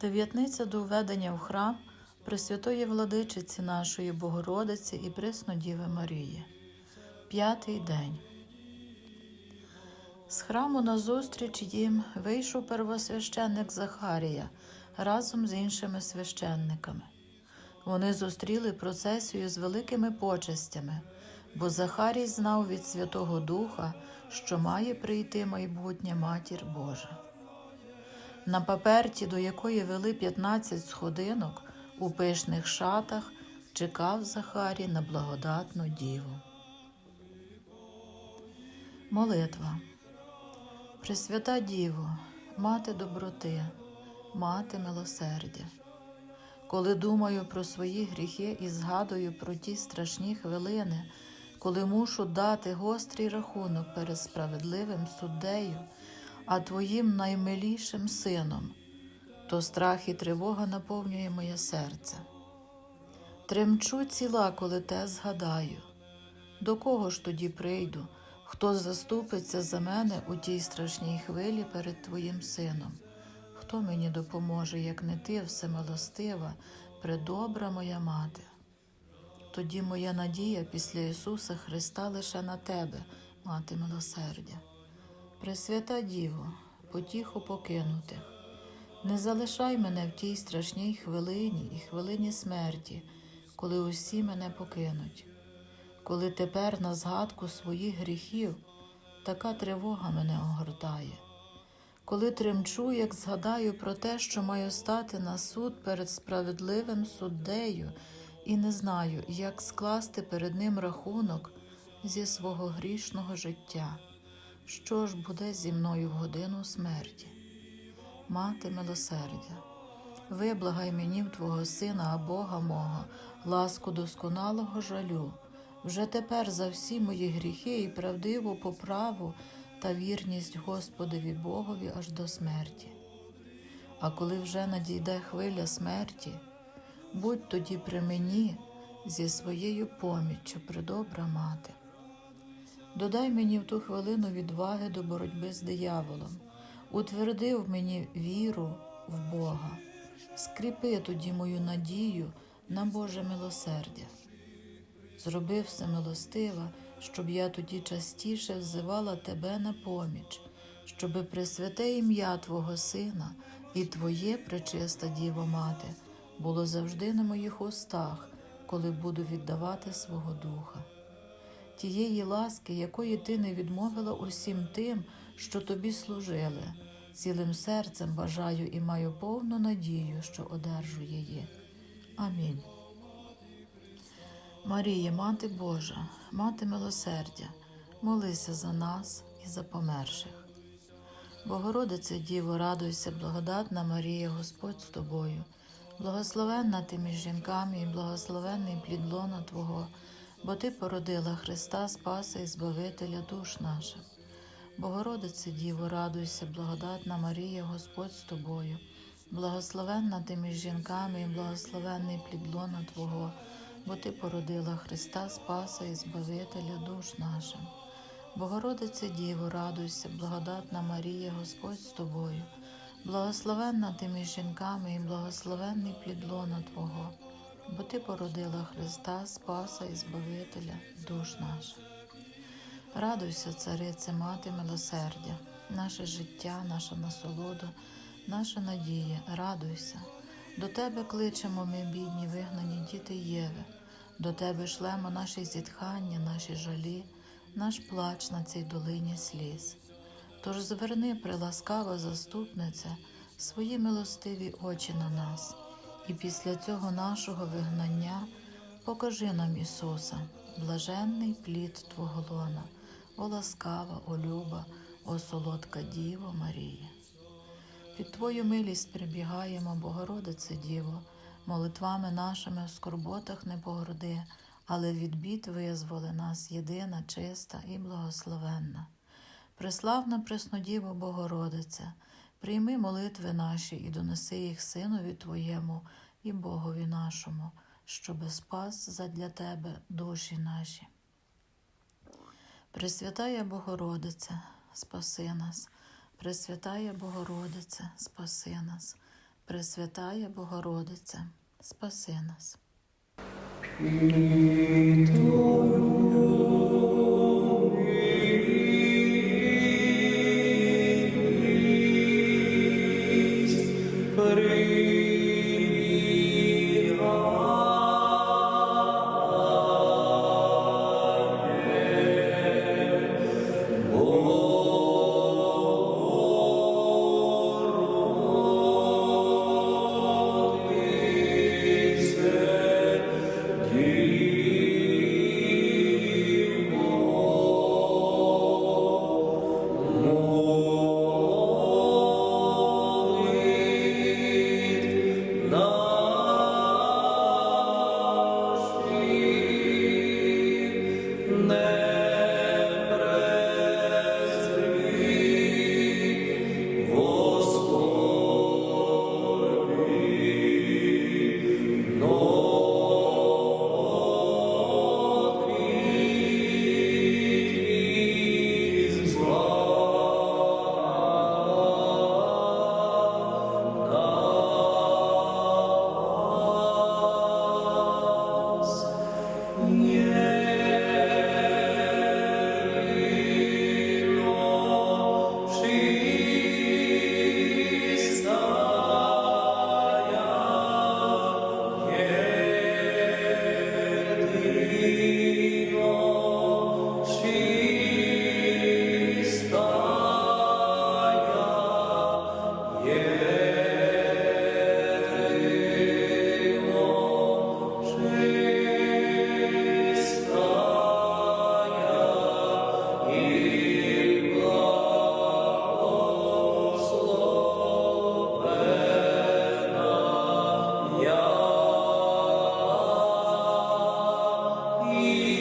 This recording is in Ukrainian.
Дев'ятниця до введення в храм Пресвятої владичиці нашої Богородиці і Преснодіви Марії. П'ятий день. З храму назустріч їм вийшов первосвященник Захарія разом з іншими священниками. Вони зустріли процесію з великими почестями, бо Захарій знав від Святого Духа, що має прийти майбутня Матір Божа. На паперті, до якої вели 15 сходинок, у пишних шатах чекав Захарій на благодатну діву. Молитва. Пресвята Діво, мати доброти, мати милосердя. Коли думаю про свої гріхи і згадую про ті страшні хвилини, коли мушу дати гострий рахунок перед справедливим суддею, а твоїм наймилішим сином, то страх і тривога наповнює моє серце. Тремчу ціла, коли те згадаю. До кого ж тоді прийду, хто заступиться за мене у тій страшній хвилі перед Твоїм сином? Хто мені допоможе, як не ти, всемилостива, предобра моя мати? Тоді моя надія після Ісуса Христа лише на Тебе, мати милосердя. Пресвята Діво, потіху покинутих, не залишай мене в тій страшній хвилині і хвилині смерті, коли усі мене покинуть. Коли тепер на згадку своїх гріхів така тривога мене огортає, коли тремчу, як згадаю про те, що маю стати на суд перед справедливим суддею, і не знаю, як скласти перед ним рахунок зі свого грішного життя, що ж буде зі мною в годину смерті. Мати милосердя, виблагай мені в Твого Сина, а Бога мого, ласку досконалого жалю, вже тепер за всі мої гріхи і правдиву поправу та вірність Господові Богові аж до смерті. А коли вже надійде хвиля смерті, будь тоді при мені зі своєю поміччю, придобра мати. Додай мені в ту хвилину відваги до боротьби з дияволом, утверди в мені віру в Бога, скріпи тоді мою надію на Боже милосердя. Зроби все милостива, щоб я тоді частіше взивала Тебе на поміч, щоби пресвяте ім'я Твого Сина і Твоє пречиста Діво Мати було завжди на моїх устах, коли буду віддавати свого духа. Тієї ласки, якої ти не відмовила усім тим, що тобі служили, цілим серцем бажаю і маю повну надію, що одержу її. Амінь. Марія, Мати Божа, Мати милосердя, молися за нас і за померших. Богородице Діво, радуйся, благодатна Марія, Господь з тобою, благословенна ти між жінками і благословенний плід лона Твого, бо Ти породила Христа Спаса і Збавителя душ наших. Богородице Діво, радуйся, благодатна Марія, Господь з тобою, благословенна ти між жінками і благословенний плід лона Твого бо Ти породила Христа Спаса і Збавителя душ нашим. Богородице Діво, радуйся, благодатна Марія, Господь з тобою, благословенна ти між жінками і благословенний плід лона Твого, бо Ти породила Христа Спаса і Збавителя душ наших. Радуйся, царице, мати милосердя, наше життя, наша насолода, наша надія, радуйся. До тебе кличемо ми, бідні, вигнані діти Єви, до тебе шлемо наші зітхання, наші жалі, наш плач на цій долині сліз. Тож зверни, приласкава заступниця, свої милостиві очі на нас, і після цього нашого вигнання покажи нам Ісуса, блаженний плід Твого лона, о ласкава, о люба, о солодка Діво Марія. Під Твою милість прибігаємо, Богородице Діво, молитвами нашими в скорботах не погорди, але від бід визволи нас єдина, чиста і благословенна. Преславна Преснодіво Богородице, прийми молитви наші і донеси їх Синові Твоєму і Богові нашому, щоби спас задля Тебе душі наші. Пресвятая Богородице, спаси нас. Пресвятая Богородице, спаси нас, Пресвятая Богородице, спаси нас. Amen.